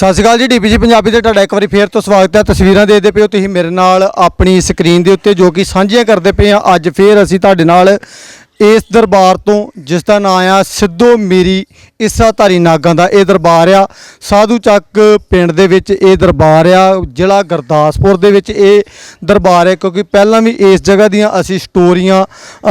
ਸਤਿ ਸ਼੍ਰੀ ਅਕਾਲ ਜੀ ਡੀਪੀਜੀ ਪੰਜਾਬੀ ਤੇ ਤੁਹਾਡਾ ਇੱਕ ਵਾਰੀ ਫੇਰ ਤੋਂ ਸਵਾਗਤ ਹੈ। ਤਸਵੀਰਾਂ ਦੇਖਦੇ ਪਏ ਹੋ ਤੁਸੀਂ ਮੇਰੇ ਨਾਲ ਆਪਣੀ ਸਕਰੀਨ ਦੇ ਉੱਤੇ ਜੋ ਕਿ ਸਾਂਝੀਆਂ ਕਰਦੇ ਪਏ ਆ ਅੱਜ ਫੇਰ ਅਸੀਂ ਤੁਹਾਡੇ ਨਾਲ ਇਸ ਦਰਬਾਰ ਤੋਂ ਜਿਸ ਦਾ ਨਾਮ ਆ ਸਿੱਧੋ ਮੇਰੀ ਇਸਾਧਾਰੀ ਨਾਗਾਂ ਦਾ ਇਹ ਦਰਬਾਰ ਆ। ਸਾਧੂ ਚੱਕ ਪਿੰਡ ਦੇ ਵਿੱਚ ਇਹ ਦਰਬਾਰ ਆ, ਜ਼ਿਲ੍ਹਾ ਗੁਰਦਾਸਪੁਰ ਦੇ ਵਿੱਚ ਇਹ ਦਰਬਾਰ ਹੈ ਕਿਉਂਕਿ ਪਹਿਲਾਂ ਵੀ ਇਸ ਜਗ੍ਹਾ ਦੀਆਂ ਅਸੀਂ ਸਟੋਰੀਆਂ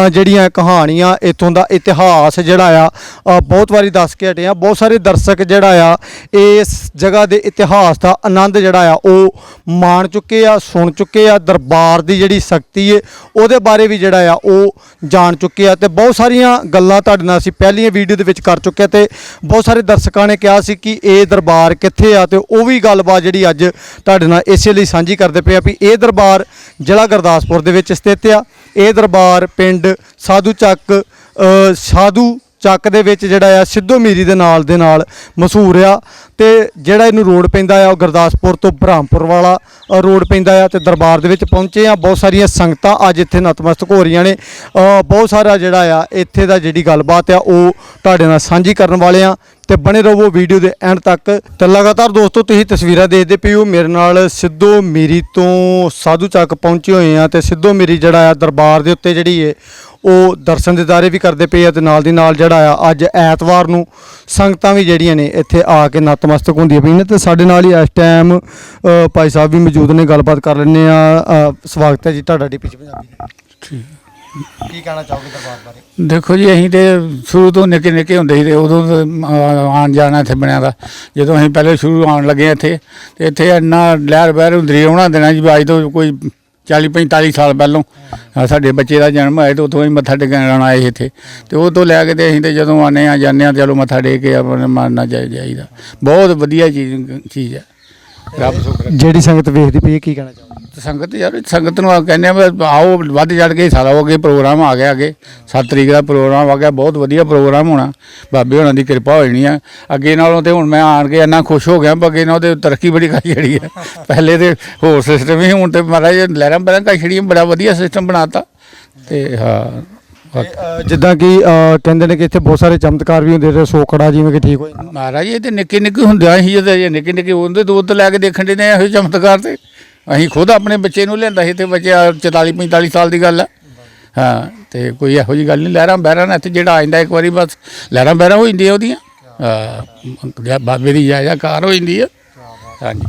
ਜਿਹੜੀਆਂ ਕਹਾਣੀਆਂ ਇੱਥੋਂ ਦਾ ਇਤਿਹਾਸ ਜਿਹੜਾ ਆ ਬਹੁਤ ਵਾਰੀ ਦੱਸ ਕੇ ਹਟੇ ਆ। ਬਹੁਤ ਸਾਰੇ ਦਰਸ਼ਕ ਜਿਹੜਾ ਆ, ਇਸ ਜਗ੍ਹਾ ਦੇ ਇਤਿਹਾਸ ਦਾ ਆਨੰਦ ਜਿਹੜਾ ਆ, ਉਹ ਮਾਣ ਚੁੱਕੇ ਆ, ਸੁਣ ਚੁੱਕੇ ਆ। ਦਰਬਾਰ ਦੀ ਜਿਹੜੀ ਸ਼ਕਤੀ ਹੈ ਉਹਦੇ ਬਾਰੇ ਵੀ ਜਿਹੜਾ ਆ, ਉਹ ਜਾਣ ਚੁੱਕੇ ਆ। ਤੇ ਬਹੁਤ ਸਾਰੀਆਂ ਗੱਲਾਂ ਤੁਹਾਡੇ ਨਾਲ ਅਸੀਂ ਪਹਿਲੀਆਂ ਵੀਡੀਓ ਦੇ ਵਿੱਚ ਕਰ ਚੁੱਕੇ ਆ ਤੇ ਬਹੁਤ ਸਾਰੇ ਦਰਸ਼ਕਾਂ ਨੇ ਕਿਹਾ ਸੀ ਕਿ ਇਹ ਦਰਬਾਰ ਕਿੱਥੇ ਆ ਤੇ ਉਹ ਵੀ ਗੱਲਬਾਤ ਜਿਹੜੀ ਅੱਜ ਤੁਹਾਡੇ ਨਾਲ ਇਸੇ ਲਈ ਸਾਂਝੀ ਕਰਦੇ ਪਏ ਆ ਵੀ ਇਹ ਦਰਬਾਰ ਜ਼ਿਲ੍ਹਾ ਗੁਰਦਾਸਪੁਰ ਦੇ ਵਿੱਚ ਸਥਿਤ ਆ। ਇਹ ਦਰਬਾਰ ਪਿੰਡ ਸਾਧੂ ਚੱਕ ਸਾਧੂ ਚੱਕ ਦੇ ਵਿੱਚ ਜਿਹੜਾ ਆ ਸਿੱਧੋ ਮੀਰੀ ਦੇ ਨਾਲ ਦੇ ਨਾਲ ਮਸ਼ਹੂਰ ਆ ਤੇ ਜਿਹੜਾ ਇਹਨੂੰ ਰੋਡ ਪੈਂਦਾ ਆ ਉਹ ਗੁਰਦਾਸਪੁਰ ਤੋਂ ਬ੍ਰਹਮਪੁਰ ਵਾਲਾ ਰੋਡ ਪੈਂਦਾ ਆ ਤੇ ਦਰਬਾਰ ਦੇ ਵਿੱਚ ਪਹੁੰਚੇ ਆ। ਬਹੁਤ ਸਾਰੀਆਂ ਸੰਗਤਾਂ ਅੱਜ ਇੱਥੇ ਨਤਮਸਤਕ ਹੋ ਰਹੀਆਂ ਨੇ। ਬਹੁਤ ਸਾਰਾ ਜਿਹੜਾ ਆ ਇੱਥੇ ਦਾ ਜਿਹੜੀ ਗੱਲਬਾਤ ਆ ਉਹ ਤੁਹਾਡੇ ਨਾਲ ਸਾਂਝੀ ਕਰਨ ਵਾਲੇ ਆ ਤੇ ਬਣੇ ਰਹੋ ਵੀਡੀਓ ਦੇ ਐਂਡ ਤੱਕ। ਤੇ ਲਗਾਤਾਰ ਦੋਸਤੋ, ਤੁਸੀਂ ਤਸਵੀਰਾਂ ਦੇਖਦੇ ਪਏ ਹੋ ਮੇਰੇ ਨਾਲ ਸਿੱਧੋ ਮੀਰੀ ਤੋਂ ਸਾਧੂ ਚੱਕ ਪਹੁੰਚੇ ਹੋਏ ਆ ਤੇ ਸਿੱਧੋ ਮੀਰੀ ਜਿਹੜਾ ਆ ਦਰਬਾਰ ਦੇ ਉੱਤੇ ਜਿਹੜੀ ਏ ਉਹ ਦਰਸ਼ਨ ਦਿਦਾਰੇ ਵੀ ਕਰਦੇ ਪਏ ਆ ਤੇ ਨਾਲ ਦੀ ਨਾਲ ਜਿਹੜਾ ਆ ਅੱਜ ਐਤਵਾਰ ਨੂੰ ਸੰਗਤਾਂ ਵੀ ਜਿਹੜੀਆਂ ਨੇ ਇੱਥੇ ਆ ਕੇ ਨਤਮਸਤਕ ਹੁੰਦੀਆਂ ਪਈਆਂ ਨੇ ਤੇ ਸਾਡੇ ਨਾਲ ਹੀ ਇਸ ਟਾਈਮ ਭਾਈ ਸਾਹਿਬ ਵੀ ਮੌਜੂਦ ਨੇ ਗੱਲਬਾਤ ਕਰ ਲੈਂਦੇ ਆ। ਸਵਾਗਤ ਹੈ ਜੀ ਤੁਹਾਡਾ ਡੀਪੀ ਪੰਜਾਬੀ ਠੀਕ। ਕੀ ਕਹਿਣਾ ਚਾਹੋਗੇ ਦਰਬਾਰ ਬਾਰੇ? ਦੇਖੋ ਜੀ ਅਸੀਂ ਤੇ ਸ਼ੁਰੂ ਤੋਂ ਨਿੱਕੇ ਨਿੱਕੇ ਹੁੰਦੇ ਸੀ ਤੇ ਉਦੋਂ ਆਉਣ ਜਾਣਾ ਇੱਥੇ ਬਣਿਆ ਦਾ। ਜਦੋਂ ਅਸੀਂ ਪਹਿਲੇ ਸ਼ੁਰੂ ਆਉਣ ਲੱਗੇ ਇੱਥੇ ਤੇ ਇੱਥੇ ਇੰਨਾ ਲਹਿਰ ਬਹਿਰ ਹੁੰਦੀ ਰਹੀ ਉਹਨਾਂ ਦਿਨਾਂ ਵੀ ਅੱਜ ਤੋਂ ਕੋਈ 40 45 ਸਾਲ ਪਹਿਲੋਂ ਅਹ, ਸਾਡੇ ਬੱਚੇ ਦਾ ਜਨਮ ਹੋਇਆ ਤੇ ਉਦੋਂ ਹੀ ਮੱਥਾ ਟੇਕਣ ਆਏ ਇੱਥੇ। ਤੇ ਉਹ ਤੋਂ ਲੈ ਕੇ ਤੇ ਅਸੀਂ ਤੇ ਜਦੋਂ ਆਨੇ ਆ ਜਾਂਦੇ ਆ ਚਲੋ ਮੱਥਾ ਟੇਕ ਕੇ ਆਪਣੇ ਮਨ ਜਾਈ ਜਾਈਦਾ। ਬਹੁਤ ਵਧੀਆ ਚੀਜ਼ ਚੀਜ਼ ਹੈ। ਰੱਬ ਸ਼ੁਕਰ ਹੈ। ਜਿਹੜੀ ਸੰਗਤ ਵੇਖਦੀ ਪਈ ਹੈ ਕੀ ਕਹਿਣਾ ਚਾਹੋਗੇ? ਸੰਗਤ ਯਾਰ ਸੰਗਤ ਨੂੰ ਆ ਕਹਿੰਦੇ ਆ ਵੀ ਆਓ ਵੱਧ ਚੜ ਕੇ ਸਾਲਾ ਹੋ ਗਏ ਪ੍ਰੋਗਰਾਮ ਆ ਗਿਆ ਅੱਗੇ। 7 ਤਰੀਕ ਦਾ ਪ੍ਰੋਗਰਾਮ ਆ ਗਿਆ ਬਹੁਤ ਵਧੀਆ ਪ੍ਰੋਗਰਾਮ ਹੋਣਾ। ਬਾਬੇ ਹੋਣਾ ਦੀ ਕਿਰਪਾ ਹੋ ਜਾਣੀ ਆ। ਅੱਗੇ ਨਾਲੋਂ ਤੇ ਹੁਣ ਮੈਂ ਆਣ ਕੇ ਇੰਨਾ ਖੁਸ਼ ਹੋ ਗਿਆ ਅੱਗੇ ਨਾਲੋਂ ਤੇ ਤਰੱਕੀ ਬੜੀ ਕਰ ਜਿਹੜੀ ਹੈ ਪਹਿਲੇ ਤੇ ਹੋਰ ਸਿਸਟਮ ਹੀ ਹੁਣ ਤੇ ਮਹਾਰਾਜ ਲਹਿਰਾਂ ਬਹਿਰਾਂ ਕਾ ਛੜੀਆਂ ਬੜਾ ਵਧੀਆ ਸਿਸਟਮ ਬਣਾਤਾ। ਤੇ ਹਾਂ ਜਿੱਦਾਂ ਕਿ ਕਹਿੰਦੇ ਨੇ ਕਿ ਇੱਥੇ ਬਹੁਤ ਸਾਰੇ ਚਮਤਕਾਰ ਵੀ ਹੁੰਦੇ ਤੇ ਸੋਕੜਾ ਜਿਵੇਂ ਕਿ ਠੀਕ ਹੋ ਜਾਂਦਾ ਮਹਾਰਾਜ ਇਹ ਤੇ ਨਿੱਕੇ ਨਿੱਕੇ ਹੁੰਦਿਆਂ ਹੀ ਜਦੋਂ ਨਿੱਕੇ ਨਿੱਕੇ ਹੁੰਦੇ ਦੁੱਧ ਲੈ ਕੇ ਦੇਖਣ ਦੇ ਨੇ ਇਹੋ ਚਮਤਕਾਰ ਤੇ। ਅਸੀਂ ਖੁਦ ਆਪਣੇ ਬੱਚੇ ਨੂੰ ਲਿਆਂਦਾ ਸੀ ਤੇ ਬੱਚਾ 44 45 ਸਾਲ ਦੀ ਗੱਲ ਹੈ ਹਾਂ, ਤੇ ਕੋਈ ਇਹੋ ਜਿਹੀ ਗੱਲ ਨਹੀਂ, ਲਹਿਰਾਂ ਬਹਿਰਾਂ ਨਾਲ ਇੱਥੇ ਜਿਹੜਾ ਆ ਜਾਂਦਾ ਇੱਕ ਵਾਰੀ ਬਸ, ਲਹਿਰਾਂ ਬਹਿਰਾਂ ਹੋ ਜਾਂਦੀਆਂ ਉਹਦੀਆਂ। ਹਾਂ, ਬਾਬੇ ਦੀ ਜਾਇਜਾ ਕਾਰ ਹੋ ਜਾਂਦੀ ਹੈ ਹਾਂਜੀ।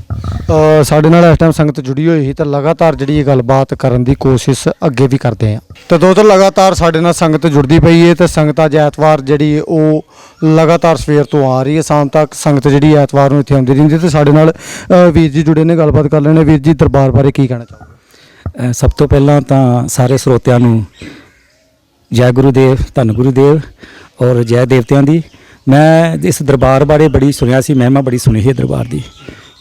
ਅ, ਸਾਡੇ ਨਾਲ ਇਸ ਟਾਈਮ ਸੰਗਤ ਜੁੜੀ ਹੋਈ ਸੀ ਤਾਂ ਲਗਾਤਾਰ ਜਿਹੜੀ ਇਹ ਗੱਲਬਾਤ ਕਰਨ ਦੀ ਕੋਸ਼ਿਸ਼ ਅੱਗੇ ਵੀ ਕਰਦੇ ਆ ਤੇ ਦੋਸਤੋ ਲਗਾਤਾਰ ਸਾਡੇ ਨਾਲ ਸੰਗਤ ਜੁੜਦੀ ਪਈ ਹੈ ਤੇ ਸੰਗਤ ਅੱਜ ਐਤਵਾਰ ਜਿਹੜੀ ਹੈ ਉਹ ਲਗਾਤਾਰ ਸਵੇਰ ਤੋਂ ਆ ਰਹੀ ਹੈ। ਸ਼ਾਮ ਤੱਕ ਸੰਗਤ ਜਿਹੜੀ ਐਤਵਾਰ ਨੂੰ ਇੱਥੇ ਆਉਂਦੀ ਰਹਿੰਦੀ ਹੈ ਤੇ ਸਾਡੇ ਨਾਲ ਅ, ਵੀਰ ਜੀ ਜੁੜੇ ਨੇ ਗੱਲਬਾਤ ਕਰ ਲੈਣੇ। ਵੀਰ ਜੀ ਦਰਬਾਰ ਬਾਰੇ ਕੀ ਕਹਿਣਾ ਚਾਹੋਗੇ? ਅ, ਸਭ ਤੋਂ ਪਹਿਲਾਂ ਤਾਂ ਸਾਰੇ ਸਰੋਤਿਆਂ ਨੂੰ ਜੈ ਗੁਰੂਦੇਵ ਧੰਨ ਗੁਰੂਦੇਵ ਔਰ ਜੈ ਦੇਵਤਿਆਂ ਦੀ। ਮੈਂ ਇਸ ਦਰਬਾਰ ਬਾਰੇ ਬੜੀ ਸੁਣਿਆ ਸੀ ਮਹਿਮਾ ਬੜੀ ਸੁਣੀ ਹੈ ਦਰਬਾਰ ਦੀ।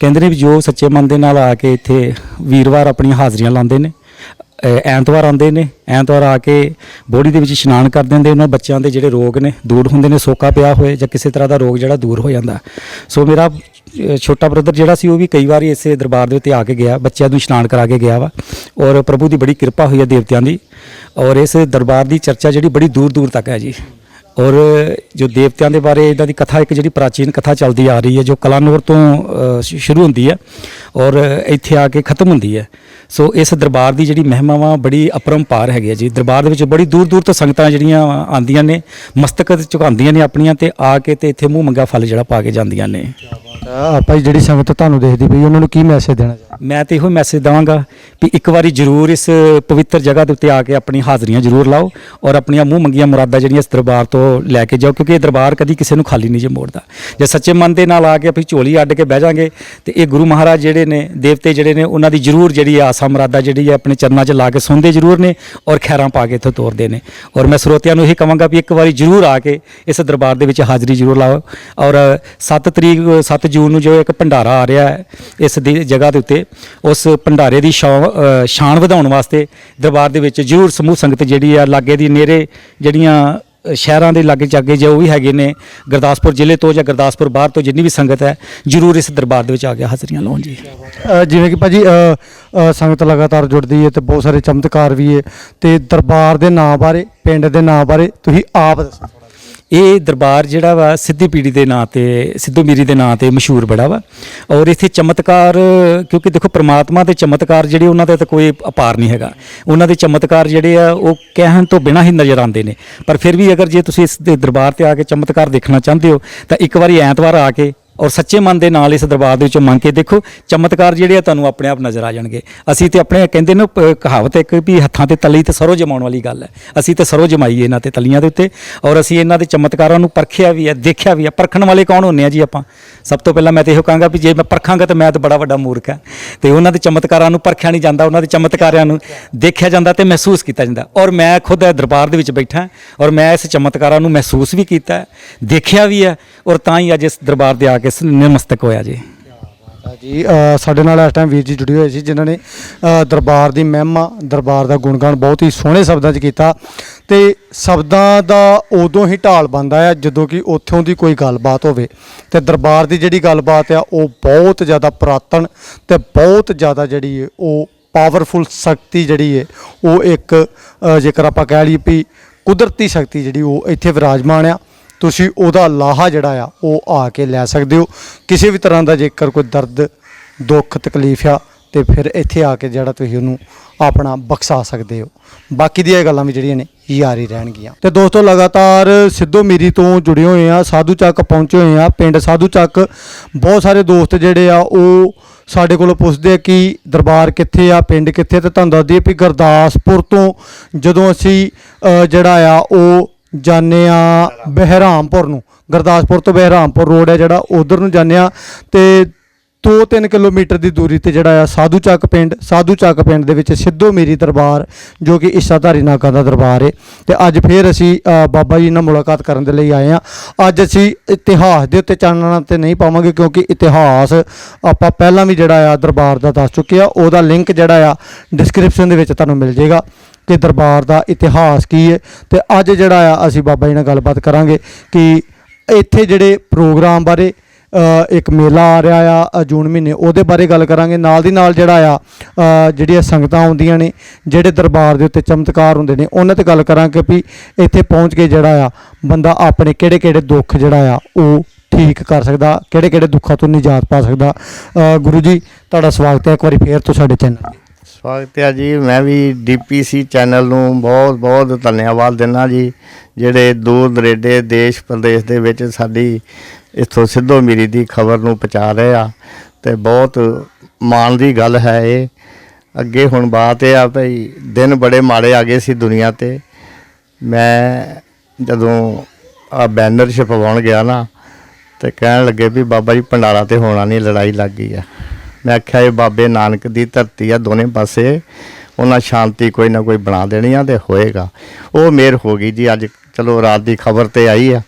ਕਹਿੰਦੇ ਨੇ ਵੀ ਜੋ ਸੱਚੇ ਮਨ ਦੇ ਨਾਲ ਆ ਕੇ ਇੱਥੇ ਵੀਰਵਾਰ ਆਪਣੀਆਂ ਹਾਜ਼ਰੀਆਂ ਲਾਉਂਦੇ ਨੇ ਐਤਵਾਰ ਆਉਂਦੇ ਨੇ, ਐਤਵਾਰ ਆ ਕੇ ਬੋੜੀ ਦੇ ਵਿੱਚ ਇਸ਼ਨਾਨ ਕਰ ਦਿੰਦੇ ਉਹਨਾਂ ਬੱਚਿਆਂ ਦੇ ਜਿਹੜੇ ਰੋਗ ਨੇ, ਦੂਰ ਹੁੰਦੇ ਨੇ, ਸੋਕਾ ਪਿਆ ਹੋਏ ਜਾਂ ਕਿਸੇ ਤਰ੍ਹਾਂ ਦਾ ਰੋਗ ਜਿਹੜਾ ਦੂਰ ਹੋ ਜਾਂਦਾ। ਸੋ ਮੇਰਾ ਛੋਟਾ ਬ੍ਰਦਰ ਜਿਹੜਾ ਸੀ ਉਹ ਵੀ ਕਈ ਵਾਰੀ ਇਸੇ ਦਰਬਾਰ ਦੇ ਉੱਤੇ ਆ ਕੇ ਗਿਆ, ਬੱਚਿਆਂ ਨੂੰ ਇਸ਼ਨਾਨ ਕਰਾ ਕੇ ਗਿਆ ਵਾ। ਔਰ ਪ੍ਰਭੂ ਦੀ ਬੜੀ ਕਿਰਪਾ ਹੋਈ ਹੈ ਦੇਵਤਿਆਂ ਦੀ। ਔਰ ਇਸ ਦਰਬਾਰ ਦੀ ਚਰਚਾ ਜਿਹੜੀ ਬੜੀ ਦੂਰ ਦੂਰ ਤੱਕ ਹੈ ਜੀ। ਔਰ ਜੋ ਦੇਵਤਿਆਂ ਦੇ ਬਾਰੇ ਇਹਨਾਂ ਦੀ ਕਥਾ, ਇੱਕ ਜਿਹੜੀ ਪ੍ਰਾਚੀਨ ਕਥਾ ਚੱਲਦੀ ਆ ਰਹੀ ਹੈ, ਜੋ ਕਲਾਨੌਰ ਤੋਂ ਸ਼ੁਰੂ ਹੁੰਦੀ ਹੈ ਔਰ ਇੱਥੇ ਆ ਕੇ ਖਤਮ ਹੁੰਦੀ ਹੈ। ਸੋ ਇਸ ਦਰਬਾਰ ਦੀ ਜਿਹੜੀ ਮਹਿਮਾਵਾਂ ਬੜੀ ਅਪਰੰਪਾਰ ਹੈਗੀ ਹੈ ਜੀ। ਦਰਬਾਰ ਦੇ ਵਿੱਚ ਬੜੀ ਦੂਰ ਦੂਰ ਤੋਂ ਸੰਗਤਾਂ ਜਿਹੜੀਆਂ ਆਉਂਦੀਆਂ ਨੇ, ਮਸਤਕ ਝੁਕਾਉਂਦੀਆਂ ਨੇ ਆਪਣੀਆਂ ਤੇ ਆ ਕੇ ਤੇ ਇੱਥੇ ਮੂੰਹ ਮੰਗਾ ਫਲ ਜਿਹੜਾ ਪਾ ਕੇ ਜਾਂਦੀਆਂ ਨੇ। ਆਪਾਂ ਜੀ ਜਿਹੜੀ ਸੰਗਤ ਤੁਹਾਨੂੰ ਦੇਖਦੀ ਪਈ, ਉਹਨਾਂ ਨੂੰ ਕੀ ਮੈਸੇਜ ਦੇਣਾ ਚਾਹੋਗੇ ਮੈਂ ਤੇ ਇਹੋ ਮੈਸੇਜ ਦਵਾਂਗਾ ਵੀ ਇੱਕ ਵਾਰੀ ਜ਼ਰੂਰ ਇਸ ਪਵਿੱਤਰ ਜਗ੍ਹਾ ਦੇ ਉੱਤੇ ਆ ਕੇ ਆਪਣੀ ਹਾਜ਼ਰੀਆਂ ਜ਼ਰੂਰ ਲਾਓ ਔਰ ਆਪਣੀਆਂ ਮੂੰਹ ਮੰਗੀਆਂ ਮੁਰਾਦਾਂ ਜਿਹੜੀਆਂ ਇਸ ਦਰਬਾਰ ਤੋਂ ਲੈ ਕੇ ਜਾਓ, ਕਿਉਂਕਿ ਇਹ ਦਰਬਾਰ ਕਦੀ ਕਿਸੇ ਨੂੰ ਖਾਲੀ ਨਹੀਂ ਜੇ ਮੋੜਦਾ। ਜੇ ਸੱਚੇ ਮਨ ਦੇ ਨਾਲ ਆ ਕੇ ਆਪਣੀ ਝੋਲੀ ਅੱਡ ਕੇ ਬਹਿ ਜਾਾਂਗੇ, ਤੇ ਇਹ ਗੁਰੂ ਮਹਾਰਾਜ ਜਿਹੜੇ ਨੇ, ਦੇਵਤੇ ਜਿਹੜੇ ਨੇ, ਉਹਨਾਂ ਦੀ ਜ਼ਰੂਰ ਜਿਹੜੀ ਆਸਾ ਮੁਰਾਦਾ ਜਿਹੜੀ ਹੈ ਆਪਣੇ ਚਰਨਾਂ 'ਚ ਲਾ ਕੇ ਸੁਣਦੇ ਜ਼ਰੂਰ ਨੇ ਔਰ ਖੈਰਾਂ ਪਾ ਕੇ ਇੱਥੋਂ ਤੋਰਦੇ ਨੇ। ਔਰ ਮੈਂ ਸਰੋਤਿਆਂ ਨੂੰ ਇਹ ਕਹਾਂਗਾ ਵੀ ਇੱਕ ਵਾਰੀ ਜ਼ਰੂਰ ਆ ਕੇ ਇਸ ਦਰਬਾਰ ਦੇ ਵਿੱਚ ਹਾਜ਼ਰੀ ਜ਼ਰੂਰ ਲਾਓ ਔਰ 7 ਤਰੀਕ 7 ਜੂਨ ਨੂੰ ਜੋ ਇੱਕ ਭੰਡਾਰਾ ਆ ਰਿਹਾ ਹੈ ਇਸ ਦੀ ਜਗ੍ਹਾ ਦੇ ਉੱਤੇ ਉਸ ਭੰਡਾਰੇ ਦੀ ਸ਼ੌ- ਅ, ਸ਼ਾਨ ਵਧਾਉਣ ਵਾਸਤੇ ਦਰਬਾਰ ਦੇ ਵਿੱਚ ਜ਼ਰੂਰ ਸਮੂਹ ਸੰਗਤ ਜਿਹੜੀ ਆ ਲਾਗੇ ਦੀ ਨੇਰੇ ਜਿਹੜੀਆਂ ਅ, ਸ਼ਹਿਰਾਂ ਦੇ ਲਾਗੇ ਚਾਗੇ ਜੋ ਵੀ ਹੈਗੇ ਨੇ ਗੁਰਦਾਸਪੁਰ ਜ਼ਿਲ੍ਹੇ ਤੋਂ ਜਾਂ ਗੁਰਦਾਸਪੁਰ ਬਾਹਰ ਤੋਂ ਜਿੰਨੀ ਵੀ ਸੰਗਤ ਹੈ ਜ਼ਰੂਰ ਇਸ ਦਰਬਾਰ ਦੇ ਵਿੱਚ ਆ ਕੇ ਹਾਜ਼ਰੀਆਂ ਲਾਉਣ ਜੀ। ਅ, ਜਿਵੇਂ ਕਿ ਭਾਜੀ ਅ, ਅ, ਸੰਗਤ ਲਗਾਤਾਰ ਜੁੜਦੀ ਹੈ ਤੇ ਬਹੁਤ ਸਾਰੇ ਚਮਤਕਾਰ ਵੀ ਹੈ ਤੇ ਦਰਬਾਰ ਦੇ ਨਾਂ ਬਾਰੇ ਪਿੰਡ ਦੇ ਨਾਂ ਬਾਰੇ ਤੁਸੀਂ ਆਪ ਦੱਸੋ। ਇਹ ਦਰਬਾਰ ਜਿਹੜਾ ਵਾ ਸਿੱਧੀ ਪੀੜੀ ਦੇ ਨਾਂ ਤੇ, ਸਿੱਧੂ ਮੀਰੀ ਦੇ ਨਾਂ ਤੇ ਮਸ਼ਹੂਰ ਬੜਾ ਵਾ। ਔਰ ਇੱਥੇ ਚਮਤਕਾਰ, ਕਿਉਂਕਿ ਦੇਖੋ ਪ੍ਰਮਾਤਮਾ ਦੇ ਚਮਤਕਾਰ ਜਿਹੜੇ ਉਹਨਾਂ ਦਾ ਤਾਂ ਕੋਈ ਅਪਾਰ ਨਹੀਂ ਹੈਗਾ। ਉਹਨਾਂ ਦੇ ਚਮਤਕਾਰ ਜਿਹੜੇ ਆ, ਉਹ ਕਹਿਣ ਤੋਂ ਬਿਨਾਂ ਹੀ ਨਜ਼ਰ ਆਉਂਦੇ ਨੇ। ਪਰ ਫਿਰ ਵੀ ਅਗਰ ਜੇ ਤੁਸੀਂ ਇਸ ਦੇ ਦਰਬਾਰ ਤੇ ਆ ਕੇ ਚਮਤਕਾਰ ਦੇਖਣਾ ਚਾਹੁੰਦੇ ਹੋ, ਤਾਂ ਇੱਕ ਵਾਰੀ ਐਤਵਾਰ ਆ ਕੇ ਔਰ ਸੱਚੇ ਮਨ ਦੇ ਨਾਲ ਇਸ ਦਰਬਾਰ ਦੇ ਵਿੱਚੋਂ ਮੰਗ ਕੇ ਦੇਖੋ, ਚਮਤਕਾਰ ਜਿਹੜੇ ਆ ਤੁਹਾਨੂੰ ਆਪਣੇ ਆਪ ਨਜ਼ਰ ਆ ਜਾਣਗੇ। ਅਸੀਂ ਤੇ ਆਪਣੇ ਕਹਿੰਦੇ ਨੇ ਕਹਾਵਤ ਇੱਕ ਵੀ ਹੱਥਾਂ ਤੇ ਤਲੀ ਤੇ ਸਰੋਂ ਜਮਾਉਣ ਵਾਲੀ ਗੱਲ ਹੈ। ਅਸੀਂ ਤੇ ਸਰੋਂ ਜਮਾਈ ਇਹਨਾਂ ਤੇ ਤਲੀਆਂ ਦੇ ਉੱਤੇ। ਔਰ ਅਸੀਂ ਇਹਨਾਂ ਦੇ ਚਮਤਕਾਰਾਂ ਨੂੰ ਪਰਖਿਆ ਵੀ ਹੈ, ਦੇਖਿਆ ਵੀ ਹੈ। ਪਰਖਣ ਵਾਲੇ ਕੌਣ ਹੁੰਨੇ ਆ ਜੀ ਆਪਾਂ? ਸਭ ਤੋਂ ਪਹਿਲਾਂ ਮੈਂ ਤੇ ਇਹੋ ਕਹਾਂਗਾ ਵੀ ਜੇ ਮੈਂ ਪਰਖਾਂਗਾ ਤਾਂ ਮੈਂ ਤਾਂ ਬੜਾ ਵੱਡਾ ਮੂਰਖ ਹਾਂ। ਤੇ ਉਹਨਾਂ ਦੇ ਚਮਤਕਾਰਾਂ ਨੂੰ ਪਰਖਿਆ ਨਹੀਂ ਜਾਂਦਾ, ਉਹਨਾਂ ਦੇ ਚਮਤਕਾਰਾਂ ਨੂੰ ਦੇਖਿਆ ਜਾਂਦਾ ਤੇ ਮਹਿਸੂਸ ਕੀਤਾ ਜਾਂਦਾ। ਔਰ ਮੈਂ ਖੁਦ ਦਰਬਾਰ ਦੇ ਵਿੱਚ ਬੈਠਾ ਔਰ ਮੈਂ ਇਸ ਚਮਤਕਾਰਾਂ ਨੂੰ ਮਹਿਸੂਸ ਵੀ ਕੀਤਾ, ਦੇਖਿਆ ਵੀ ਹੈ ਔਰ ਤਾਂ ਹੀ ਅੱਜ ਇਸ ਦਰਬਾਰ ਦੇ ਆ ਕੇ ਸ- ਨਮਸਤਕ ਹੋਇਆ ਜੀ? ਆ ਜੀ ਅ, ਸਾਡੇ ਨਾਲ ਇਸ ਟਾਈਮ ਵੀਰ ਜੀ ਜੁੜੇ ਹੋਏ ਸੀ ਜਿਨ੍ਹਾਂ ਨੇ ਅ, ਦਰਬਾਰ ਦੀ ਮਹਿਮਾ ਦਰਬਾਰ ਦਾ ਗੁਣਗਾਨ ਬਹੁਤ ਹੀ ਸੋਹਣੇ ਸ਼ਬਦਾਂ 'ਚ ਕੀਤਾ। ਤੇ ਸ਼ਬਦਾਂ ਦਾ ਉਦੋਂ ਹੀ ਢਾਲ ਬੰਦਾ ਆ ਜਦੋਂ ਕਿ ਉੱਥੋਂ ਦੀ ਕੋਈ ਗੱਲਬਾਤ ਹੋਵੇ। ਤੇ ਦਰਬਾਰ ਦੀ ਜਿਹੜੀ ਗੱਲਬਾਤ ਆ ਉਹ ਬਹੁਤ ਜ਼ਿਆਦਾ ਪੁਰਾਤਨ ਤੇ ਬਹੁਤ ਜ਼ਿਆਦਾ ਜਿਹੜੀ ਹੈ ਉਹ ਪਾਵਰਫੁਲ ਸ਼ਕਤੀ ਜਿਹੜੀ ਹੈ ਉਹ ਇੱਕ ਅ, ਜੇਕਰ ਆਪਾਂ ਕਹਿ ਲਈਏ ਵੀ ਕੁਦਰਤੀ ਸ਼ਕਤੀ ਜਿਹੜੀ ਉਹ ਇੱਥੇ ਵਿਰਾਜਮਾਨ ਆ। ਤੁਸੀਂ ਉਹਦਾ ਲਾਹਾ ਜਿਹੜਾ ਆ ਉਹ ਆ ਕੇ ਲੈ ਸਕਦੇ ਹੋ। ਕਿਸੇ ਵੀ ਤਰ੍ਹਾਂ ਦਾ ਜੇਕਰ ਕੋਈ ਦਰਦ ਦੁੱਖ ਤਕਲੀਫ ਆ ਤੇ ਫਿਰ ਇੱਥੇ ਆ ਕੇ ਜਿਹੜਾ ਤੁਸੀਂ ਉਹਨੂੰ ਆਪਣਾ ਬਖਸ਼ਾ ਸਕਦੇ ਹੋ। ਬਾਕੀ ਦੀਆਂ ਗੱਲਾਂ ਵੀ ਜਿਹੜੀਆਂ ਨੇ ਯਾਰੀ ਰਹਿਣਗੀਆਂ। ਤੇ ਦੋਸਤੋ ਲਗਾਤਾਰ ਸਿੱਧੋ ਮੀਰੀ ਤੋਂ ਜੁੜੇ ਹੋਏ ਆ ਸਾਧੂ ਚੱਕ ਪਹੁੰਚੇ ਹੋਏ ਆ। ਪਿੰਡ ਸਾਧੂ ਚੱਕ ਬਹੁਤ ਸਾਰੇ ਦੋਸਤ ਜਿਹੜੇ ਆ ਉਹ ਸਾਡੇ ਕੋਲੋਂ ਪੁੱਛਦੇ ਆ ਕਿ ਦਰਬਾਰ ਕਿੱਥੇ ਆ ਪਿੰਡ ਕਿੱਥੇ ਆ, ਤੇ ਤੁਹਾਨੂੰ ਦੱਸ ਦਈਏ ਵੀ ਗੁਰਦਾਸਪੁਰ ਤੋਂ ਜਦੋਂ ਅਸੀਂ ਜਿਹੜਾ ਆ ਉਹ ਜਾਂਦੇ ਆ ਬਹਿਰਾਮਪੁਰ ਨੂੰ। ਗੁਰਦਾਸਪੁਰ ਤੋਂ ਬਹਿਰਾਮਪੁਰ ਰੋਡ ਹੈ ਜਿਹੜਾ, ਉਧਰ ਨੂੰ ਜਾਂਦੇ ਆ ਤੇ 2-3 ਕਿਲੋਮੀਟਰ ਦੀ ਦੂਰੀ ਤੇ ਜਿਹੜਾ ਆ ਸਾਧੂ ਚੱਕ ਪਿੰਡ, ਸਾਧੂ ਚੱਕ ਪਿੰਡ ਦੇ ਵਿੱਚ ਸਿੱਧੋ ਮੇਰੀ ਦਰਬਾਰ, ਜੋ ਕਿ ਇਸ਼ਾਧਾਰੀ ਨਾਗਾ ਦਾ ਦਰਬਾਰ ਹੈ ਤੇ ਅੱਜ ਫੇਰ ਅਸੀਂ ਬਾਬਾ ਜੀ ਨਾਲ ਮੁਲਾਕਾਤ ਕਰਨ ਦੇ ਲਈ ਆਏ ਆ। ਅੱਜ ਅਸੀਂ ਇਤਿਹਾਸ ਦੇ ਉੱਤੇ ਚਾਨਣਾ ਤੇ ਨਹੀਂ ਪਾਵਾਂਗੇ, ਕਿਉਂਕਿ ਇਤਿਹਾਸ ਆਪਾਂ ਪਹਿਲਾਂ ਵੀ ਜਿਹੜਾ ਆ ਦਰਬਾਰ ਦਾ ਦੱਸ ਚੁੱਕੇ ਆ। ਉਹਦਾ ਲਿੰਕ ਜਿਹੜਾ ਆ ਡਿਸਕ੍ਰਿਪਸ਼ਨ ਦੇ ਵਿੱਚ ਤੁਹਾਨੂੰ ਮਿਲ ਜਾਏਗਾ। ਕਿ ਦਰਬਾਰ ਦਾ ਇਤਿਹਾਸ ਕੀ ਹੈ ਤੇ ਅੱਜ ਜਿਹੜਾ ਆ, ਅਸੀਂ ਬਾਬਾ ਜੀ ਨਾਲ ਗੱਲਬਾਤ ਕਰਾਂਗੇ ਕਿ ਇੱਥੇ ਜਿਹੜੇ ਪ੍ਰੋਗਰਾਮ ਬਾਰੇ ਇੱਕ ਮੇਲਾ ਆ ਰਿਹਾ ਆ ਜੂਨ ਮਹੀਨੇ, ਉਹਦੇ ਬਾਰੇ ਗੱਲ ਕਰਾਂਗੇ। ਨਾਲ ਦੀ ਨਾਲ ਜਿਹੜਾ ਆ ਜਿਹੜੀਆਂ ਸੰਗਤਾਂ ਆਉਂਦੀਆਂ ਨੇ, ਜਿਹੜੇ ਦਰਬਾਰ ਦੇ ਉੱਤੇ ਚਮਤਕਾਰ ਹੁੰਦੇ ਨੇ, ਉਹਨਾਂ ਤੇ ਗੱਲ ਕਰਾਂਗੇ ਵੀ ਇੱਥੇ ਪਹੁੰਚ ਕੇ ਜਿਹੜਾ ਆ, ਬੰਦਾ ਆਪਣੇ ਕਿਹੜੇ ਕਿਹੜੇ ਦੁੱਖ ਜਿਹੜਾ ਆ, ਉਹ ਠੀਕ ਕਰ ਸਕਦਾ ਕਿਹੜੇ ਕਿਹੜੇ ਦੁੱਖਾਂ ਤੋਂ ਨਿਜਾਤ ਪਾ ਸਕਦਾ। ਗੁਰੂ ਜੀ, ਤੁਹਾਡਾ ਸਵਾਗਤ ਹੈ। ਇੱਕ ਵਾਰੀ ਫੇਰ ਤੋਂ ਸਾਡੇ ਚੈਨਲ ਸਵਾਗਤ ਹੈ ਜੀ। ਮੈਂ ਵੀ ਡੀਪੀਸੀ ਚੈਨਲ ਨੂੰ ਬਹੁਤ ਬਹੁਤ ਧੰਨਵਾਦ ਦਿੰਦਾ ਜੀ, ਜਿਹੜੇ ਦੂਰ ਦਰੇਡੇ ਦੇਸ਼ ਪ੍ਰਦੇਸ਼ ਦੇ ਵਿੱਚ ਸਾਡੀ ਇੱਥੋਂ ਸਿੱਧੋ ਮੀਰੀ ਦੀ ਖਬਰ ਨੂੰ ਪਹੁੰਚਾ ਰਹੇ ਆ। ਤੇ ਬਹੁਤ ਮਾਣ ਦੀ ਗੱਲ ਹੈ ਇਹ। ਅੱਗੇ ਹੁਣ ਬਾਤ ਇਹ ਆ ਭਈ, ਦਿਨ ਬੜੇ ਮਾੜੇ ਆ ਗਏ ਸੀ ਦੁਨੀਆ ਤੇ। ਮੈਂ ਜਦੋਂ ਆ ਬੈਨਰ ਛਪਵਾਉਣ ਗਿਆ ਨਾ, ਤੇ ਕਹਿਣ ਲੱਗੇ ਵੀ ਬਾਬਾ ਜੀ, ਭੰਡਾਰਾ ਤੇ ਹੋਣਾ ਨਹੀਂ ਲੜਾਈ ਲੱਗ ਗਈ ਆ। ਮੈਂ ਆਖਿਆ ਇਹ ਬਾਬੇ ਨਾਨਕ ਦੀ ਧਰਤੀ ਆ ਦੋਨੇ ਪਾਸੇ। ਉਹਨਾਂ ਸ਼ਾਂਤੀ ਕੋਈ ਨਾ ਕੋਈ ਬਣਾ ਦੇਣੀ ਆ ਤੇ ਹੋਏਗਾ। ਉਹ ਮੇਰ ਹੋ ਗਈ ਜੀ। ਅੱਜ ਚਲੋ ਰਾਤ ਦੀ ਖਬਰ ਤੇ ਆਈ ਆ।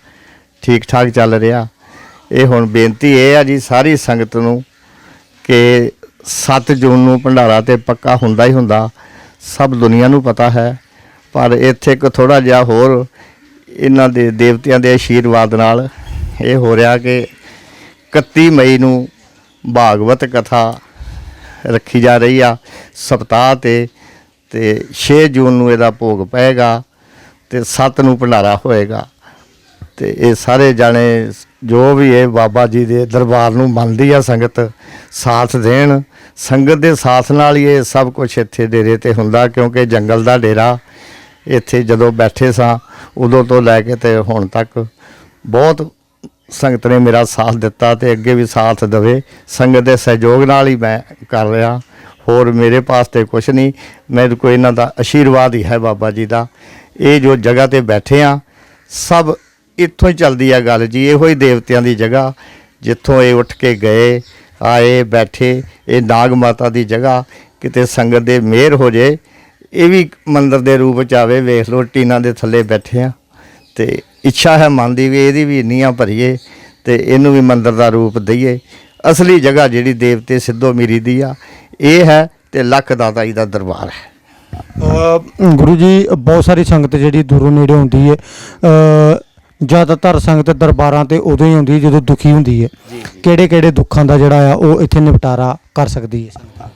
ਠੀਕ ਠਾਕ ਚੱਲ ਰਿਹਾ। ਇਹ ਹੁਣ ਬੇਨਤੀ ਇਹ ਆ ਜੀ ਸਾਰੀ ਸੰਗਤ ਨੂੰ ਕਿ 7 ਜੂਨ ਨੂੰ ਭੰਡਾਰਾ ਤੇ ਪੱਕਾ ਹੁੰਦਾ ਹੀ ਹੁੰਦਾ। ਸਭ ਦੁਨੀਆ ਨੂੰ ਪਤਾ ਹੈ। ਪਰ ਇੱਥੇ ਇੱਕ ਥੋੜਾ ਜਿਹਾ ਹੋਰ ਇਹਨਾਂ ਦੇ ਦੇਵਤਿਆਂ ਦੇ ਆਸ਼ੀਰਵਾਦ ਨਾਲ ਇਹ ਹੋ ਰਿਹਾ ਕਿ 31 ਮਈ ਨੂੰ ਭਾਗਵਤ ਕਥਾ ਰੱਖੀ ਜਾ ਰਹੀ ਆ ਸਪਤਾਹ ਤੇ ਤੇ 6 ਜੂਨ ਨੂੰ ਇਹਦਾ ਭੋਗ ਪਏਗਾ ਤੇ 7 ਨੂੰ ਭੰਡਾਰਾ ਹੋਏਗਾ। ਤੇ ਇਹ ਸਾਰੇ ਜਾਣੇ ਜੋ ਵੀ ਇਹ ਬਾਬਾ ਜੀ ਦੇ ਦਰਬਾਰ ਨੂੰ ਮੰਨਦੀ ਆ ਸੰਗਤ, ਸਾਥ ਦੇਣ। ਸੰਗਤ ਦੇ ਸਾਥ ਨਾਲ ਹੀ ਇਹ ਸਭ ਕੁਝ ਇੱਥੇ ਡੇਰੇ ਤੇ ਹੁੰਦਾ ਕਿਉਂਕਿ ਜੰਗਲ ਦਾ ਡੇਰਾ ਇੱਥੇ ਜਦੋਂ ਬੈਠੇ ਸਾਂ, ਉਦੋਂ ਤੋਂ ਲੈ ਕੇ ਤੇ ਹੁਣ ਤੱਕ ਬਹੁਤ ਸੰਗਤ ਨੇ ਮੇਰਾ ਸਾਥ ਦਿੱਤਾ ਤੇ ਅੱਗੇ ਵੀ ਸਾਥ ਦੇਵੇ। ਸੰਗਤ ਦੇ ਸਹਿਯੋਗ ਨਾਲ ਹੀ ਮੈਂ ਕਰ ਰਿਹਾ। ਹੋਰ ਮੇਰੇ ਪਾਸ ਤੇ ਕੁਝ ਨਹੀਂ। ਮੇਰੇ ਕੋਲ ਇਹਨਾਂ ਦਾ ਆਸ਼ੀਰਵਾਦ ਹੀ ਹੈ ਬਾਬਾ ਜੀ ਦਾ। ਇਹ ਜੋ ਜਗ੍ਹਾ ਤੇ ਬੈਠੇ ਆ ਸਭ ਇੱਥੋਂ ਹੀ ਚੱਲਦੀ ਆ ਗੱਲ ਜੀ। ਇਹੋ ਹੀ ਦੇਵਤਿਆਂ ਦੀ ਜਗ੍ਹਾ। ਜਿੱਥੋਂ ਇਹ ਉੱਠ ਕੇ ਗਏ, ਆਏ, ਬੈਠੇ, ਇਹ ਨਾਗ ਮਾਤਾ ਦੀ ਜਗ੍ਹਾ। ਕਿਤੇ ਸੰਗਤ ਦੇ ਮਿਹਰ ਹੋ ਜੇ, ਇਹ ਵੀ ਮੰਦਰ ਦੇ ਰੂਪ ਚ ਆਵੇ। ਵੇਖ ਲਓ, ਟੀਨਾਂ ਦੇ ਥੱਲੇ ਬੈਠੇ ਆ ਤੇ ਇੱਛਾ ਹੈ ਮਨ ਦੀ ਵੀ ਇਹਦੀ ਵੀ ਨੀਹਾਂ ਭਰੀਏ ਤੇ ਇਹਨੂੰ ਵੀ ਮੰਦਿਰ ਦਾ ਰੂਪ ਦਈਏ। ਅਸਲੀ ਜਗ੍ਹਾ ਜਿਹੜੀ ਦੇਵਤੇ ਸਿੱਧੋ ਮੀਰੀ ਦੀ ਆ ਇਹ ਹੈ ਤੇ ਲੱਖ ਦਾਤਾ ਜੀ ਦਾ ਦਰਬਾਰ ਹੈ। ਗੁਰੂ ਜੀ ਬਹੁਤ ਸਾਰੀ ਸੰਗਤ ਜਿਹੜੀ ਦੂਰੋਂ ਨੇੜੇ ਆਉਂਦੀ ਹੈ ਜ਼ਿਆਦਾਤਰ ਸੰਗਤ ਦਰਬਾਰਾਂ ਤੇ ਉਦੋਂ ਹੀ ਆਉਂਦੀ ਹੈ ਜਦੋਂ ਦੁਖੀ ਹੁੰਦੀ ਹੈ ਕਿਹੜੇ ਕਿਹੜੇ ਦੁੱਖਾਂ ਦਾ ਜਿਹੜਾ ਆ ਉਹ ਇੱਥੇ ਨਿਪਟਾਰਾ ਕਰ ਸਕਦੀ ਹੈ ਸੰਗਤ?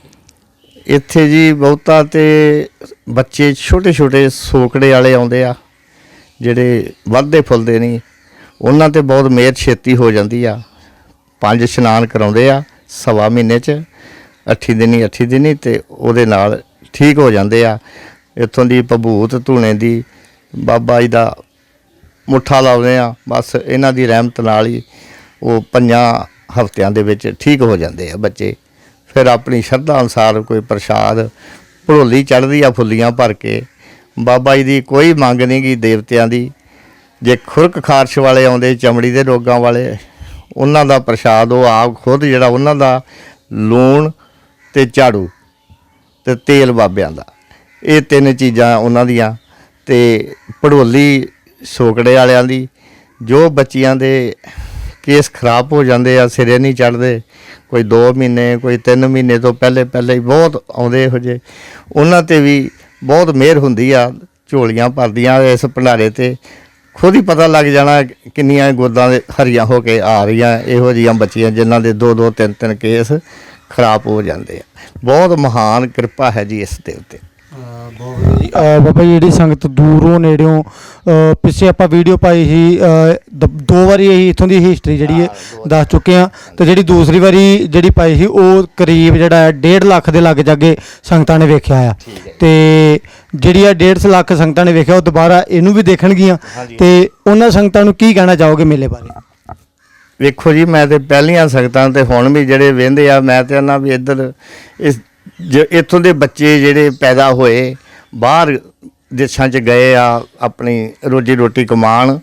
ਇੱਥੇ ਜੀ ਬਹੁਤਾ ਤੇ ਬੱਚੇ ਛੋਟੇ ਛੋਟੇ ਸੋਕੜੇ ਵਾਲੇ ਆਉਂਦੇ ਆ। ਜਿਹੜੇ ਵੱਧਦੇ ਫੁੱਲਦੇ ਨਹੀਂ ਉਹਨਾਂ ਤੇ ਬਹੁਤ ਮਿਹਰ ਛੇਤੀ ਹੋ ਜਾਂਦੀ ਆ। ਪੰਜ ਇਸ਼ਨਾਨ ਕਰਾਉਂਦੇ ਆ, ਸਵਾ ਮਹੀਨੇ ਚ, ਅੱਠੀ ਦਿਨੀ ਅੱਠੀ ਦਿਨੀ ਤੇ ਉਹਦੇ ਨਾਲ ਠੀਕ ਹੋ ਜਾਂਦੇ ਆ। ਇੱਥੋਂ ਦੀ ਭਬੂਤ ਧੂਣੇ ਦੀ ਬਾਬਾ ਜੀ ਦਾ ਮੁੱਠਾ ਲਾਉਂਦੇ ਆ, ਬਸ ਇਹਨਾਂ ਦੀ ਰਹਿਮਤ ਨਾਲ ਹੀ ਉਹ ਪੰਜਾਂ ਹਫ਼ਤਿਆਂ ਦੇ ਵਿੱਚ ਠੀਕ ਹੋ ਜਾਂਦੇ ਆ ਬੱਚੇ। ਫਿਰ ਆਪਣੀ ਸ਼ਰਧਾ ਅਨੁਸਾਰ ਕੋਈ ਪ੍ਰਸ਼ਾਦ, ਭੜੋਲੀ ਚੜ੍ਹਦੀ ਆ ਫੁੱਲੀਆਂ ਭਰ ਕੇ ਬਾਬਾ ਜੀ ਦੀ ਕੋਈ ਮੰਗ ਨਹੀਂ ਗੀ ਦੇਵਤਿਆਂ ਦੀ। ਜੇ ਖੁਰਕ ਖਾਰਸ਼ ਵਾਲੇ ਆਉਂਦੇ, ਚਮੜੀ ਦੇ ਰੋਗਾਂ ਵਾਲੇ, ਉਹਨਾਂ ਦਾ ਪ੍ਰਸ਼ਾਦ ਉਹ ਆਪ ਖੁਦ ਜਿਹੜਾ ਉਹਨਾਂ ਦਾ ਲੂਣ ਤੇ ਝਾੜੂ ਤੇ ਤੇਲ ਬਾਬਿਆਂ ਦਾ। ਇਹ ਤਿੰਨ ਚੀਜ਼ਾਂ ਉਹਨਾਂ ਦੀਆਂ ਤੇ ਪੜੋਲੀ ਸੋਕੜੇ ਵਾਲਿਆਂ ਦੀ, ਜੋ ਬੱਚੀਆਂ ਦੇ ਕੇਸ ਖਰਾਬ ਹੋ ਜਾਂਦੇ ਆ, ਸਿਰੇ ਨਹੀਂ ਚੜਦੇ ਕੋਈ 2 ਮਹੀਨੇ, ਕੋਈ 3 ਮਹੀਨੇ ਤੋਂ ਪਹਿਲੇ ਪਹਿਲੇ ਹੀ ਬਹੁਤ ਆਉਂਦੇ ਇਹੋ ਜਿਹੇ। ਉਹਨਾਂ ਤੇ ਵੀ ਬਹੁਤ ਮਿਹਰ ਹੁੰਦੀ ਆ, ਝੋਲੀਆਂ ਭਰਦੀਆਂ ਇਸ ਭੰਡਾਰੇ ਤੇ। ਖੁਦ ਹੀ ਪਤਾ ਲੱਗ ਜਾਣਾ ਕਿੰਨੀਆਂ ਗੋਦਾਂ ਦੇ ਹਰੀਆਂ ਹੋ ਕੇ ਆ ਰਹੀਆਂ, ਇਹੋ ਜਿਹੀਆਂ ਬੱਚੀਆਂ ਜਿਨ੍ਹਾਂ ਦੇ ਦੋ ਦੋ ਤਿੰਨ ਤਿੰਨ ਕੇਸ ਖਰਾਬ ਹੋ ਜਾਂਦੇ ਆ। ਬਹੁਤ ਮਹਾਨ ਕਿਰਪਾ ਹੈ ਜੀ ਇਸ ਦੇ ਉੱਤੇ। ਜੀ ਬਾਬਾ ਜੀ ਜਿਹੜੀ ਸੰਗਤ ਦੂਰੋਂ ਨੇੜਿਓਂ ਪਿੱਛੇ ਆਪਾਂ ਵੀਡੀਓ ਪਾਈ ਸੀ ਦ- ਦੋ ਵਾਰੀ ਇਹ ਇਥੋਂ ਦੀ ਹਿਸਟਰੀ ਜਿਹੜੀ ਹੈ ਦੱਸ ਚੁੱਕੇ ਆ ਤੇ ਜਿਹੜੀ ਦੂਸਰੀ ਵਾਰੀ ਜਿਹੜੀ ਪਾਈ ਸੀ ਉਹ ਕਰੀਬ ਜਿਹੜਾ ਹੈ 1.5 ਲੱਖ ਦੇ ਲੱਗ ਜਾਗੇ ਸੰਗਤਾਂ ਨੇ ਵੇਖਿਆ ਆ। ਤੇ ਜਿਹੜੀ ਆ 1.5 ਲੱਖ ਸੰਗਤਾਂ ਨੇ ਵੇਖਿਆ ਉਹ ਦੁਬਾਰਾ ਇਹਨੂੰ ਵੀ ਦੇਖਣਗੀਆਂ। ਤੇ ਉਹਨਾਂ ਸੰਗਤਾਂ ਨੂੰ ਕੀ ਕਹਿਣਾ ਚਾਹੋਗੇ ਮੇਲੇ ਬਾਰੇ? ਵੇਖੋ ਜੀ ਮੈਂ ਤੇ ਪਹਿਲੀਆਂ ਸੰਗਤਾਂ ਤੇ ਹੁਣ ਵੀ ਜਿਹੜੇ ਵਹਿੰਦੇ ਆ ਮੈਂ ਤੇ ਉਹਨਾਂ ਵੀ ਇੱਧਰ ਇਸ ਜ- ਇੱਥੋਂ ਦੇ ਬੱਚੇ ਜਿਹੜੇ ਪੈਦਾ ਹੋਏ ਬਾਹਰ ਦੇਸ਼ਾਂ 'ਚ ਗਏ ਆ ਆਪਣੀ ਰੋਜੀ ਰੋਟੀ ਕਮਾਉਣ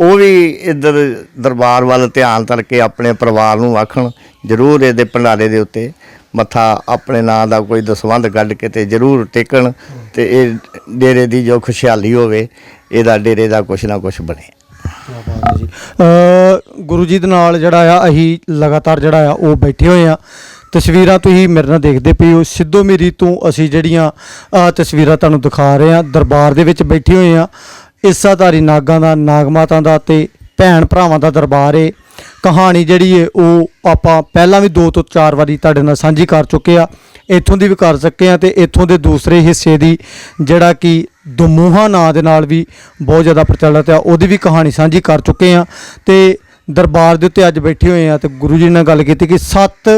ਉਹ ਵੀ ਇੱਧਰ ਦਰਬਾਰ ਵੱਲ ਧਿਆਨ ਕਰਕੇ ਆਪਣੇ ਪਰਿਵਾਰ ਨੂੰ ਆਖਣ ਜ਼ਰੂਰ ਇਹਦੇ ਭੰਡਾਰੇ ਦੇ ਉੱਤੇ ਮੱਥਾ ਆਪਣੇ ਨਾਂ ਦਾ ਕੋਈ ਦਸਵੰਧ ਕੱਢ ਕੇ ਤੇ ਜ਼ਰੂਰ ਟੇਕਣ ਤੇ ਇਹ ਡੇਰੇ ਦੀ ਜੋ ਖੁਸ਼ਹਾਲੀ ਹੋਵੇ ਇਹਦਾ ਡੇਰੇ ਦਾ ਕੁਛ ਨਾ ਕੁਛ ਬਣੇ। ਅ, ਗੁਰੂ ਜੀ। ਦੇ ਨਾਲ ਜਿਹੜਾ ਆ ਅਸੀਂ ਲਗਾਤਾਰ ਜਿਹੜਾ ਆ ਉਹ ਬੈਠੇ ਹੋਏ ਆ। ਤਸਵੀਰਾਂ ਤੁਸੀਂ ਮੇਰੇ ਨਾਲ ਦੇਖਦੇ ਪਏ ਹੋ। ਸਿੱਧੋ ਮੇਰੀ ਤੋਂ ਅਸੀਂ ਜਿਹੜੀਆਂ ਅ, ਤਸਵੀਰਾਂ ਤੁਹਾਨੂੰ ਦਿਖਾ ਰਹੇ ਹਾਂ। ਦਰਬਾਰ ਦੇ ਵਿੱਚ ਬੈਠੇ ਹੋਏ ਹਾਂ। ਇਸਾਧਾਰੀ ਨਾਗਾਂ ਦਾ ਨਾਗ ਮਾਤਾ ਦਾ ਤੇ ਭੈਣ ਭਰਾਵਾਂ ਦਾ ਦਰਬਾਰ ਏ। ਕਹਾਣੀ ਜਿਹੜੀ ਏ ਉਹ ਆਪਾਂ ਪਹਿਲਾਂ ਵੀ ਦੋ ਤੋਂ ਚਾਰ ਵਾਰੀ ਤੁਹਾਡੇ ਨਾਲ ਸਾਂਝੀ ਕਰ ਚੁੱਕੇ ਆ ਇੱਥੋਂ ਦੀ ਵੀ ਕਰ ਸਕੇ ਆ ਤੇ ਇੱਥੋਂ ਦੇ ਦੂਸਰੇ ਹਿੱਸੇ ਦੀ ਜਿਹੜਾ ਕਿ ਦਮੂਹਾ ਨਾਂ ਦੇ ਨਾਲ ਵੀ ਬਹੁਤ ਜ਼ਿਆਦਾ ਪ੍ਰਚਲਿਤ ਆ ਉਹਦੀ ਵੀ ਕਹਾਣੀ ਸਾਂਝੀ ਕਰ ਚੁੱਕੇ ਆ ਤੇ ਦਰਬਾਰ ਦੇ ਉੱਤੇ ਅੱਜ ਬੈਠੇ ਹੋਏ ਆ ਤੇ ਗੁਰੂ ਜੀ ਨਾਲ ਗੱਲ ਕੀਤੀ ਕਿ 7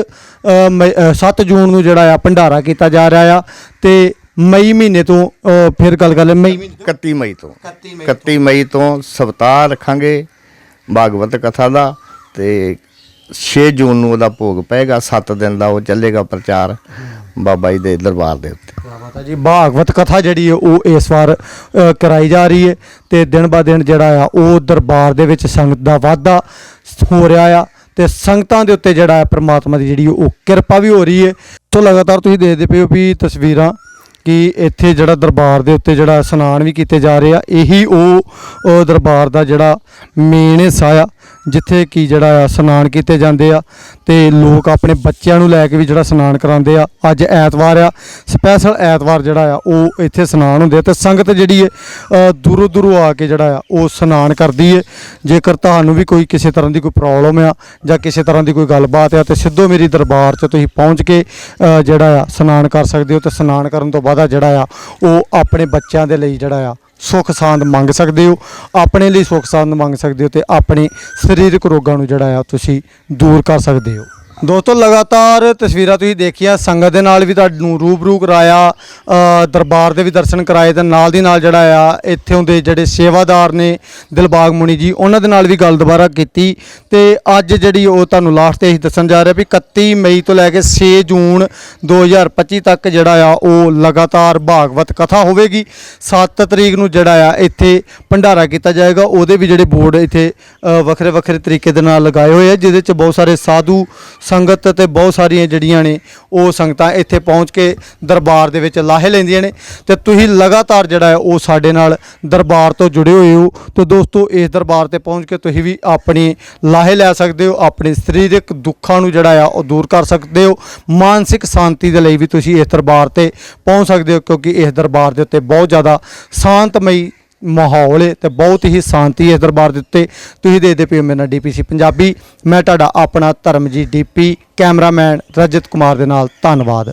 7 ਜੂਨ ਨੂੰ ਜਿਹੜਾ ਆ ਭੰਡਾਰਾ ਕੀਤਾ ਜਾ ਰਿਹਾ ਆ ਤੇ ਮਈ ਮਹੀਨੇ ਤੋਂ ਫਿਰ ਗੱਲ ਕਰ ਲੈ ਮਈ ਮਹੀਨੇ ਤੋਂ। 31 ਮਈ ਤੋਂ। 31 ਮਈ 31 ਮਈ ਤੋਂ ਸਵਤਾਰ ਰੱਖਾਂਗੇ ਭਾਗਵਤ ਕਥਾ ਦਾ ਤੇ 6 ਜੂਨ ਨੂੰ ਉਹਦਾ ਭੋਗ ਪਏਗਾ 7 ਦਿਨ ਦਾ ਉਹ ਚੱਲੇਗਾ ਪ੍ਰਚਾਰ ਬਾਬਾ ਜੀ ਦੇ ਦਰਬਾਰ ਦੇ ਉੱਤੇ। ਮਾਤਾ ਜੀ ਭਾਗਵਤ ਕਥਾ ਜਿਹੜੀ ਹੈ ਉਹ ਇਸ ਵਾਰ ਅ, ਕਰਾਈ ਜਾ ਰਹੀ ਹੈ ਤੇ ਦਿਨ ਬਾ ਦਿਨ ਜਿਹੜਾ ਆ ਉਹ ਦਰਬਾਰ ਦੇ ਵਿੱਚ ਸੰਗਤ ਦਾ ਵਾਧਾ ਹੋ ਰਿਹਾ ਆ ਤੇ ਸੰਗਤਾਂ ਦੇ ਉੱਤੇ ਜਿਹੜਾ ਹੈ ਪ੍ਰਮਾਤਮਾ ਦੀ ਜਿਹੜੀ ਉਹ ਕਿਰਪਾ ਵੀ ਹੋ ਰਹੀ ਹੈ। ਤੋਂ ਲਗਾਤਾਰ ਤੁਸੀਂ ਦੇਖਦੇ ਪਏ ਹੋ ਵੀ ਤਸਵੀਰਾਂ ਕਿ ਇੱਥੇ ਜਿਹੜਾ ਦਰਬਾਰ ਦੇ ਉੱਤੇ ਜਿਹੜਾ ਇਸ਼ਨਾਨ ਵੀ ਕੀਤੇ ਜਾ ਰਹੇ ਆ, ਇਹੀ ਉਹ ਦਰਬਾਰ ਦਾ ਜਿਹੜਾ ਮੇਨ ਹਿੱਸਾ ਆ, ਜਿੱਥੇ ਕੀ ਜਿਹੜਾ ਆ ਇਸ਼ਨਾਨ ਕੀਤੇ ਜਾਂਦੇ ਆ ਤੇ ਲੋਕ ਆਪਣੇ ਬੱਚਿਆਂ ਨੂੰ ਲੈ ਕੇ ਵੀ ਜਿਹੜਾ ਇਸ਼ਨਾਨ ਕਰਾਉਂਦੇ ਆ। ਅੱਜ ਐਤਵਾਰ ਆ ਸਪੈਸ਼ਲ ਐਤਵਾਰ ਜਿਹੜਾ ਆ, ਉਹ ਇੱਥੇ ਇਸ਼ਨਾਨ ਹੁੰਦੇ ਆ ਤੇ ਸੰਗਤ ਜਿਹੜੀ ਹੈ ਦੂਰੋਂ ਦੂਰੋਂ ਆ ਕੇ ਜਿਹੜਾ ਆ, ਉਹ ਇਸ਼ਨਾਨ ਕਰਦੀ ਹੈ ਜੇਕਰ ਤੁਹਾਨੂੰ ਵੀ ਕੋਈ ਕਿਸੇ ਤਰ੍ਹਾਂ ਦੀ ਕੋਈ ਪ੍ਰੋਬਲਮ ਆ ਜਾਂ ਕਿਸੇ ਤਰ੍ਹਾਂ ਦੀ ਕੋਈ ਗੱਲਬਾਤ ਆ ਤੇ ਸਿੱਧੋ ਮੇਰੀ ਦਰਬਾਰ 'ਚ ਤੁਸੀਂ ਪਹੁੰਚ ਕੇ ਜਿਹੜਾ ਆ, ਇਸ਼ਨਾਨ ਕਰ ਸਕਦੇ ਹੋ ਤੇ ਇਸ਼ਨਾਨ ਕਰਨ ਤੋਂ ਬਾਅਦ ਆ ਜਿਹੜਾ ਆ, ਉਹ ਆਪਣੇ ਬੱਚਿਆਂ ਦੇ ਲਈ ਜਿਹੜਾ ਆ, ਸੁੱਖ ਸਾਂਦ ਮੰਗ ਸਕਦੇ ਹੋ। ਆਪਣੇ ਲਈ ਸੁੱਖ ਸਾਂਦ ਮੰਗ ਸਕਦੇ ਹੋ ਤੇ ਆਪਣੇ ਸਰੀਰਕ ਰੋਗਾਂ ਨੂੰ ਜਿਹੜਾ ਆ, ਤੁਸੀਂ ਦੂਰ ਕਰ ਸਕਦੇ ਹੋ। ਦੋਸਤੋ ਲਗਾਤਾਰ ਤਸਵੀਰਾਂ ਤੁਸੀਂ ਦੇਖੀਆਂ ਸੰਗਤ ਦੇ ਨਾਲ ਵੀ ਤੁਹਾਨੂੰ ਰੂਬਰੂ ਕਰਾਇਆ ਅ, ਦਰਬਾਰ ਦੇ ਵੀ ਦਰਸ਼ਨ ਕਰਾਏ ਤੇ ਨਾਲ ਦੀ ਨਾਲ ਜਿਹੜਾ ਆ ਇੱਥੋਂ ਦੇ ਜਿਹੜੇ ਸੇਵਾਦਾਰ ਨੇ ਦਿਲਬਾਗ ਮੁਨੀ ਜੀ ਉਹਨਾਂ ਦੇ ਨਾਲ ਵੀ ਗੱਲ ਦੁਬਾਰਾ ਕੀਤੀ ਤੇ ਅੱਜ ਜਿਹੜੀ ਉਹ ਤੁਹਾਨੂੰ ਲਾਸਟ ਤੇ ਅਸੀਂ ਦੱਸਣ ਜਾ ਰਹੇ ਵੀ 31 ਮਈ ਤੋਂ ਲੈ ਕੇ 6 ਜੂਨ 2025 ਤੱਕ ਜਿਹੜਾ ਆ ਉਹ ਲਗਾਤਾਰ ਭਾਗਵਤ ਕਥਾ ਹੋਵੇਗੀ। 7 ਤਰੀਕ ਨੂੰ ਜਿਹੜਾ ਆ ਇੱਥੇ ਭੰਡਾਰਾ ਕੀਤਾ ਜਾਏਗਾ। ਉਹਦੇ ਵੀ ਜਿਹੜੇ ਬੋਰਡ ਇੱਥੇ ਵੱਖਰੇ ਵੱਖਰੇ ਤਰੀਕੇ ਦੇ ਨਾਲ ਲਗਾਏ ਹੋਏ ਆ ਜਿਹਦੇ ਚ ਬਹੁਤ ਸਾਰੇ ਸਾਧੂ ਸੰਗਤ ਤੇ ਬਹੁਤ ਸਾਰੀਆਂ ਜਿਹੜੀਆਂ ਨੇ ਉਹ ਸੰਗਤਾਂ ਇੱਥੇ ਪਹੁੰਚ ਕੇ ਦਰਬਾਰ ਦੇ ਵਿੱਚ ਲਾਹੇ ਲੈਂਦੀਆਂ ਨੇ ਤੇ ਤੁਸੀਂ ਲਗਾਤਾਰ ਜਿਹੜਾ ਹੈ ਉਹ ਸਾਡੇ ਨਾਲ ਦਰਬਾਰ ਤੋਂ ਜੁੜੇ ਹੋਏ ਹੋ। ਤੇ ਦੋਸਤੋ, ਇਸ ਦਰਬਾਰ ਤੇ ਪਹੁੰਚ ਕੇ ਤੁਸੀਂ ਵੀ ਆਪਣੀ ਲਾਹੇ ਲੈ ਸਕਦੇ ਹੋ, ਆਪਣੇ ਸਰੀਰਕ ਦੁੱਖਾਂ ਨੂੰ ਜਿਹੜਾ ਆ ਉਹ ਦੂਰ ਕਰ ਸਕਦੇ ਹੋ। ਮਾਨਸਿਕ ਸ਼ਾਂਤੀ ਦੇ ਲਈ ਵੀ ਤੁਸੀਂ ਇਸ ਦਰਬਾਰ ਤੇ ਪਹੁੰਚ ਸਕਦੇ ਹੋ, ਕਿਉਂਕਿ ਇਸ ਦਰਬਾਰ ਦੇ ਉੱਤੇ ਬਹੁਤ ਜ਼ਿਆਦਾ ਸ਼ਾਂਤਮਈ ਮਾਹੌਲ ਹੈ ਤੇ ਬਹੁਤ ਹੀ ਸ਼ਾਂਤੀ ਹੈ ਦਰਬਾਰ ਦੇ ਉੱਤੇ। ਤੁਸੀਂ ਦੇਖਦੇ ਪਏ ਹੋ ਮੇਰੇ ਨਾਲ ਡੀਪੀਸੀ ਪੰਜਾਬੀ। ਮੈਂ ਤੁਹਾਡਾ ਆਪਣਾ ਧਰਮਜੀਤ ਡੀਪੀ, ਕੈਮਰਾਮੈਨ ਰਜਤ ਕੁਮਾਰ ਦੇ ਨਾਲ। ਧੰਨਵਾਦ।